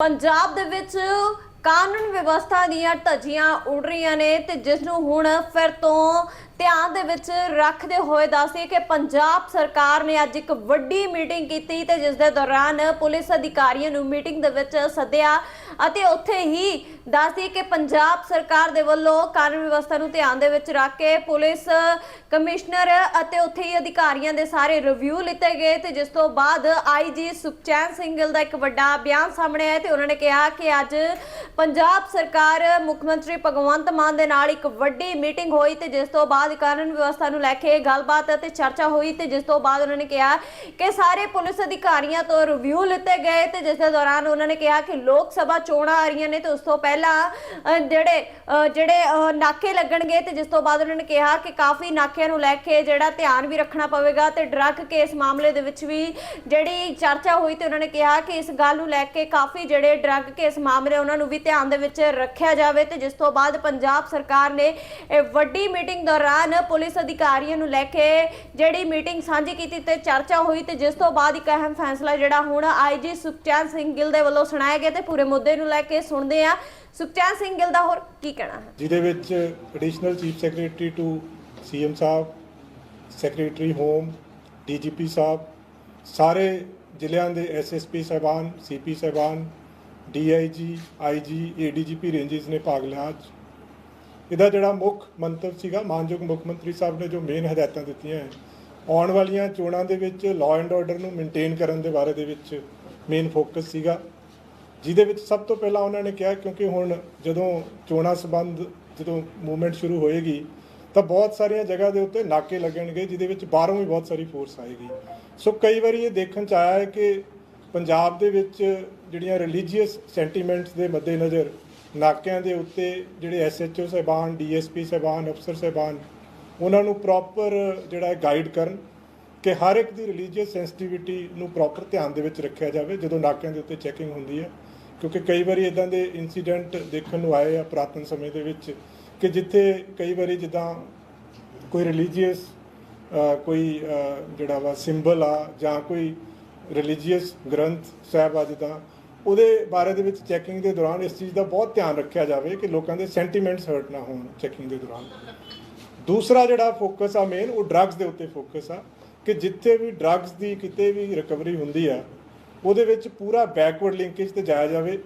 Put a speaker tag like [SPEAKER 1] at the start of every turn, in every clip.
[SPEAKER 1] ਪੰਜਾਬ ਦੇ ਵਿੱਚ ਕਾਨੂੰਨ ਵਿਵਸਥਾ ਦੀਆਂ ਧੱਜੀਆਂ ਉੱਡ ਰਹੀਆਂ ਨੇ ਤੇ ਜਿਸ ਨੂੰ ਹੁਣ ਫਿਰ ਤੋਂ ਧਿਆਨ ਦੇ ਵਿੱਚ ਰੱਖਦੇ ਹੋਏ ਦੱਸੀ ਕਿ ਪੰਜਾਬ ਸਰਕਾਰ ਨੇ ਅੱਜ ਇੱਕ ਵੱਡੀ ਮੀਟਿੰਗ ਕੀਤੀ ਤੇ ਜਿਸ ਦੇ ਦੌਰਾਨ ਪੁਲਿਸ ਅਧਿਕਾਰੀਆਂ ਨੂੰ ਮੀਟਿੰਗ ਦੇ ਵਿੱਚ ਸੱਦਿਆ ਅਤੇ ਉੱਥੇ ਹੀ ਦੱਸੀ ਕਿ ਪੰਜਾਬ ਸਰਕਾਰ ਦੇ ਵੱਲੋਂ ਕਾਨੂੰਨ ਵਿਵਸਥਾ ਨੂੰ ਧਿਆਨ ਦੇ ਵਿੱਚ ਰੱਖ ਕੇ ਪੁਲਿਸ ਕਮਿਸ਼ਨਰ ਅਤੇ ਉੱਥੇ ਹੀ ਅਧਿਕਾਰੀਆਂ ਦੇ ਸਾਰੇ ਰਿਵਿਊ ਲਿੱਤੇ ਗਏ ਤੇ ਜਿਸ ਤੋਂ ਬਾਅਦ ਆਈਜੀ ਸੁਖਚੈਨ ਸਿੰਘ ਦਾ ਇੱਕ ਵੱਡਾ ਬਿਆਨ ਸਾਹਮਣੇ ਆਇਆ ਤੇ ਉਹਨਾਂ ਨੇ ਕਿਹਾ ਕਿ ਅੱਜ ਪੰਜਾਬ ਸਰਕਾਰ ਮੁੱਖ ਮੰਤਰੀ ਭਗਵੰਤ ਮਾਨ ਦੇ ਨਾਲ ਇੱਕ ਵੱਡੀ ਮੀਟਿੰਗ ਹੋਈ ਤੇ ਜਿਸ ਤੋਂ ਬਾਅਦ ਕਾਨੂੰਨ ਵਿਵਸਥਾ ਨੂੰ ਲੈ ਕੇ ਗੱਲਬਾਤ ਅਤੇ ਚਰਚਾ ਹੋਈ ਤੇ ਜਿਸ ਤੋਂ ਬਾਅਦ ਉਹਨਾਂ ਨੇ ਕਿਹਾ ਕਿ ਸਾਰੇ ਪੁਲਿਸ ਅਧਿਕਾਰੀਆਂ ਤੋਂ ਰਿਵਿਊ ਲਿੱਤੇ ਗਏ ਤੇ ਜਿਸ ਦੇ ਦੌਰਾਨ ਉਹਨਾਂ ਨੇ ਕਿਹਾ ਕਿ ਲੋਕ ਸਭਾ ਚੋਣਾਂ ਆ ਰਹੀਆਂ ਨੇ ਤੇ ਉਸ ਤੋਂ ਪਹਿਲਾਂ ਜਿਹੜੇ ਜਿਹੜੇ ਨਾਕੇ ਲੱਗਣਗੇ ਤੇ ਜਿਸ ਤੋਂ ਬਾਅਦ ਉਹਨਾਂ ਨੇ ਕਿਹਾ ਕਿ ਕਾਫੀ ਨਾਕਿਆਂ ਨੂੰ ਲੈ ਕੇ ਜਿਹੜਾ ਧਿਆਨ ਵੀ ਰੱਖਣਾ ਪਵੇਗਾ ਤੇ ਡਰੱਗ ਕੇਸ ਮਾਮਲੇ ਦੇ ਵਿੱਚ ਵੀ ਜਿਹੜੀ ਚਰਚਾ ਹੋਈ ਤੇ ਉਹਨਾਂ ਨੇ ਕਿਹਾ ਕਿ ਇਸ ਗੱਲ ਨੂੰ ਲੈ ਕੇ ਕਾਫੀ ਜਿਹੜੇ ਡਰੱਗ ਕੇਸ ਮਾਮਲੇ ਉਹਨਾਂ ਨੂੰ ਵੀ ਧਿਆਨ ਦੇ ਵਿੱਚ ਰੱਖਿਆ ਜਾਵੇ ਤੇ ਜਿਸ ਤੋਂ ਬਾਅਦ ਪੰਜਾਬ ਸਰਕਾਰ ਨੇ ਵੱਡੀ ਮੀਟਿੰਗ ਦੌਰਾਨ ਪੁਲਿਸ ਅਧਿਕਾਰੀਆਂ ਨੂੰ ਲੈ ਕੇ ਜਿਹੜੀ ਮੀਟਿੰਗ ਸਾਂਝੀ ਕੀਤੀ ਤੇ ਚਰਚਾ ਹੋਈ ਤੇ ਜਿਸ ਤੋਂ ਬਾਅਦ ਇੱਕ ਅਹਿਮ ਫੈਸਲਾ ਜਿਹੜਾ ਹੁਣ ਆਈਜੀ ਸੁਖਚੈਨ ਸਿੰਘ ਗਿੱਲ ਦੇ ਵੱਲੋਂ ਸੁਣਾਇਆ ਗਿਆ ਤੇ ਪੂਰੇ ਮੁੱਦੇ ਨੂੰ ਲੈ ਕੇ ਸੁਣਦੇ ਆ ਸੁਖਚੈਨ ਸਿੰਘ ਗਿੱਲ ਦਾ ਹੋਰ ਕੀ ਕਹਿਣਾ ਹੈ?
[SPEAKER 2] ਜਿਹਦੇ ਵਿੱਚ additional chief secretary to CM Sahib secretary home DGP ਸਾਹਿਬ, ਸਾਰੇ ਜ਼ਿਲ੍ਹਿਆਂ ਦੇ ਐਸਐਸਪੀ ਸਾਹਿਬਾਨ ਸੀਪੀ ਸਾਹਿਬਾਨ ਡੀਆਈਜੀ ਆਈਜੀ ਏਡੀਜੀਪੀ ਰੇਂਜਸ ਨੇ ਭਾਗ ਲਿਆ। ਇਹਦਾ ਜਿਹੜਾ ਮੁੱਖ ਮੰਤਵ ਸੀਗਾ, ਮਾਨਯੋਗ ਮੁੱਖ ਮੰਤਰੀ ਸਾਹਿਬ ਨੇ ਜੋ ਮੇਨ ਹਦਾਇਤਾਂ ਦਿੱਤੀਆਂ ਹੈ, ਆਉਣ ਵਾਲੀਆਂ ਚੋਣਾਂ ਦੇ ਵਿੱਚ ਲਾਅ ਐਂਡ ਆਰਡਰ ਨੂੰ ਮੇਨਟੇਨ ਕਰਨ ਦੇ ਬਾਰੇ ਦੇ ਵਿੱਚ ਮੇਨ ਫੋਕਸ ਸੀਗਾ। ਜਿਹਦੇ ਵਿੱਚ ਸਭ ਤੋਂ ਪਹਿਲਾਂ ਉਹਨਾਂ ਨੇ ਕਿਹਾ, ਕਿਉਂਕਿ ਹੁਣ ਜਦੋਂ ਚੋਣਾਂ ਸੰਬੰਧ, ਜਦੋਂ ਮੂਵਮੈਂਟ ਸ਼ੁਰੂ ਹੋਏਗੀ, ਤਾਂ ਬਹੁਤ ਸਾਰੀਆਂ ਜਗ੍ਹਾ ਦੇ ਉੱਤੇ ਨਾਕੇ ਲੱਗਣਗੇ, ਜਿਹਦੇ ਵਿੱਚ ਬਾਹਰੋਂ ਵੀ ਬਹੁਤ ਸਾਰੀ ਫੋਰਸ ਆਏਗੀ। ਸੋ ਕਈ ਵਾਰੀ ਇਹ ਦੇਖਣ ਚ ਆਇਆ ਹੈ ਕਿ ਪੰਜਾਬ ਦੇ ਵਿੱਚ ਜਿਹੜੀਆਂ ਰਿਲੀਜੀਅਸ ਸੈਂਟੀਮੈਂਟਸ ਦੇ ਮੱਦੇਨਜ਼ਰ ਨਾਕਿਆਂ ਦੇ ਉੱਤੇ ਜਿਹੜੇ ਐਸਐਚਓ ਸਾਹਿਬਾਨ ਡੀਐਸਪੀ ਸਾਹਿਬਾਨ, ਅਫਸਰ ਸਾਹਿਬਾਨ, ਉਹਨਾਂ ਨੂੰ ਪ੍ਰੋਪਰ ਜਿਹੜਾ ਗਾਈਡ ਕਰਨ ਕਿ ਹਰ ਇੱਕ ਦੀ ਰਿਲੀਜੀਅਸ ਸੈਂਸਿਟੀਵਿਟੀ ਨੂੰ ਪ੍ਰੋਪਰ ਧਿਆਨ ਦੇ ਵਿੱਚ ਰੱਖਿਆ ਜਾਵੇ ਜਦੋਂ ਨਾਕਿਆਂ ਦੇ ਉੱਤੇ ਚੈਕਿੰਗ ਹੁੰਦੀ ਹੈ। ਕਿਉਂਕਿ ਕਈ ਵਾਰੀ ਇਦਾਂ ਦੇ ਇਨਸੀਡੈਂਟ ਦੇਖਣ ਨੂੰ ਆਏ ਆ ਪੁਰਾਤਨ ਸਮੇਂ ਦੇ ਵਿੱਚ ਕਿ ਜਿੱਥੇ ਕਈ ਵਾਰੀ ਜਿੱਦਾਂ ਕੋਈ ਰਿਲੀਜੀਅਸ ਕੋਈ ਜਿਹੜਾ ਵਾ ਸਿੰਬਲ ਆ ਜਾਂ ਕੋਈ ਰਿਲੀਜੀਅਸ ਗ੍ਰੰਥ ਸਾਹਿਬ ਆ ਜਿੱਦਾਂ ਉਹਦੇ ਬਾਰੇ ਦੇ ਵਿੱਚ ਚੈਕਿੰਗ ਦੇ ਦੌਰਾਨ ਇਸ ਚੀਜ਼ ਦਾ ਬਹੁਤ ਧਿਆਨ ਰੱਖਿਆ ਜਾਵੇ ਕਿ ਲੋਕਾਂ ਦੇ ਸੈਂਟੀਮੈਂਟਸ ਹਰਟ ਨਾ ਹੋਣ ਚੈਕਿੰਗ ਦੇ ਦੌਰਾਨ। ਦੂਸਰਾ ਜਿਹੜਾ ਫੋਕਸ ਆ ਮੇਨ ਉਹ ਡਰੱਗਸ ਦੇ ਉੱਤੇ ਫੋਕਸ ਆ ਕਿ ਜਿੱਥੇ ਵੀ ਡਰੱਗਸ ਦੀ ਕਿਤੇ ਵੀ ਰਿਕਵਰੀ ਹੁੰਦੀ ਆ, ਉਹਦੇ ਵਿੱਚ ਪੂਰਾ ਬੈਕਵਰਡ ਲਿੰਕੇਜ ਤੇ ਜਾਇਆ ਜਾਵੇ,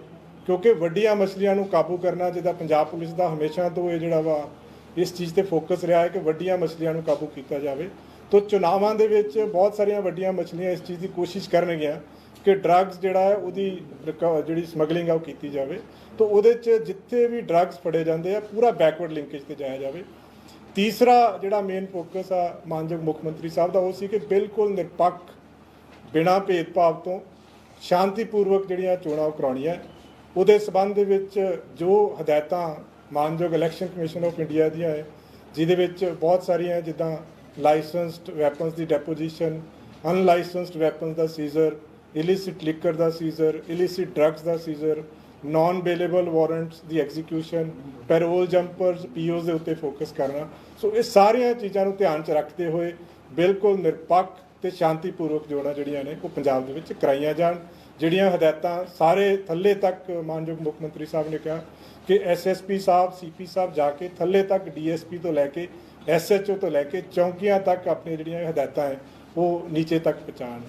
[SPEAKER 2] ਕਿਉਂਕਿ ਵੱਡੀਆਂ ਮਛਲੀਆਂ ਨੂੰ ਕਾਬੂ ਕਰਨਾ ਜਿਹਦਾ ਪੰਜਾਬ ਪੁਲਿਸ ਦਾ ਹਮੇਸ਼ਾ ਤੋਂ ਇਹ ਜਿਹੜਾ ਵਾ, ਇਸ ਚੀਜ਼ ਤੇ ਫੋਕਸ ਰਿਹਾ ਹੈ ਕਿ ਵੱਡੀਆਂ ਮਛਲੀਆਂ ਨੂੰ ਕਾਬੂ ਕੀਤਾ ਜਾਵੇ। ਤੋਂ ਚੁਣਾਵਾਂ ਦੇ ਵਿੱਚ ਬਹੁਤ ਸਾਰੀਆਂ ਵੱਡੀਆਂ ਮਛਲੀਆਂ ਇਸ ਚੀਜ਼ ਦੀ ਕੋਸ਼ਿਸ਼ ਕਰਨਗੀਆਂ। ਕਿ ਡਰੱਗਸ ਜਿਹੜਾ ਹੈ ਉਹਦੀ ਜਿਹੜੀ ਸਮਗਲਿੰਗ ਆ ਉਹ ਕੀਤੀ ਜਾਵੇ। ਤਾਂ ਉਹਦੇ 'ਚ ਜਿੱਥੇ ਵੀ ਡਰੱਗਸ ਫੜੇ ਜਾਂਦੇ ਆ, ਪੂਰਾ ਬੈਕਵਰਡ ਲਿੰਕੇਜ ਤੇ ਜਾਇਆ ਜਾਵੇ। ਤੀਸਰਾ ਜਿਹੜਾ ਮੇਨ ਫੋਕਸ ਆ ਮਾਨਯੋਗ ਮੁੱਖ ਮੰਤਰੀ ਸਾਹਿਬ ਦਾ, ਉਹ ਸੀ ਕਿ ਬਿਲਕੁਲ ਨਿਰਪੱਖ, ਬਿਨਾਂ ਭੇਦਭਾਵ ਤੋਂ ਸ਼ਾਂਤੀਪੂਰਵਕ ਜਿਹੜੀਆਂ ਚੋਣਾਂ ਉਹ ਕਰਾਉਣੀਆਂ। ਉਹਦੇ ਸਬੰਧ ਦੇ ਵਿੱਚ ਜੋ ਹਦਾਇਤਾਂ ਮਾਨਯੋਗ ਇਲੈਕਸ਼ਨ ਕਮਿਸ਼ਨ ਆਫ ਇੰਡੀਆ ਦੀਆਂ ਹੈ, ਜਿਹਦੇ ਵਿੱਚ ਬਹੁਤ ਸਾਰੀਆਂ ਜਿੱਦਾਂ ਲਾਇਸੈਂਸਡ ਵੈਪਨਸ ਦੀ ਡੈਪੋਜੀਸ਼ਨ ਅਨਲਾਇਸੈਂਸਡ ਵੈਪਨਸ ਦਾ ਸੀਜ਼ਰ ਇਲਿਸਿਟ ਲਿਕਰ ਦਾ ਸੀਜ਼ਰ ਇਲਿਸਿਟ ਡਰੱਗਸ ਦਾ ਸੀਜ਼ਰ ਨਾਨ ਬੇਲੇਬਲ ਵਾਰੰਟਸ ਦੀ ਐਗਜ਼ੀਕਿਊਸ਼ਨ ਪੈਰੋਲ ਜੰਪਰਸ ਪੀਓਸ ਦੇ ਉੱਤੇ ਫੋਕਸ ਕਰਨਾ। ਸੋ ਇਹ ਸਾਰੀਆਂ ਚੀਜ਼ਾਂ ਨੂੰ ਧਿਆਨ 'ਚ ਰੱਖਦੇ ਹੋਏ ਬਿਲਕੁਲ ਨਿਰਪੱਖ ਤੇ ਸ਼ਾਂਤੀਪੂਰਵਕ ਜੋੜਾਂ ਜਿਹੜੀਆਂ ਨੇ, ਉਹ ਪੰਜਾਬ ਦੇ ਵਿੱਚ ਕਰਾਈਆਂ ਜਾਣ। ਜਿਹੜੀਆਂ ਹਦਾਇਤਾਂ ਸਾਰੇ ਥੱਲੇ ਤੱਕ, ਮਾਨਯੋਗ ਮੁੱਖ ਮੰਤਰੀ ਸਾਹਿਬ ਨੇ ਕਿਹਾ ਕਿ ਐਸਐਸਪੀ ਸਾਹਿਬ ਸੀਪੀ ਸਾਹਿਬ ਜਾ ਕੇ ਥੱਲੇ ਤੱਕ ਡੀਐਸਪੀ ਤੋਂ ਲੈ ਕੇ ਐਸਐਚਓ ਤੋਂ ਲੈ ਕੇ ਚੌਂਕੀਆਂ ਤੱਕ ਆਪਣੀਆਂ ਜਿਹੜੀਆਂ ਹਦਾਇਤਾਂ ਹੈ, ਉਹ ਨੀਚੇ ਤੱਕ ਪਹੁੰਚਾਉਣ।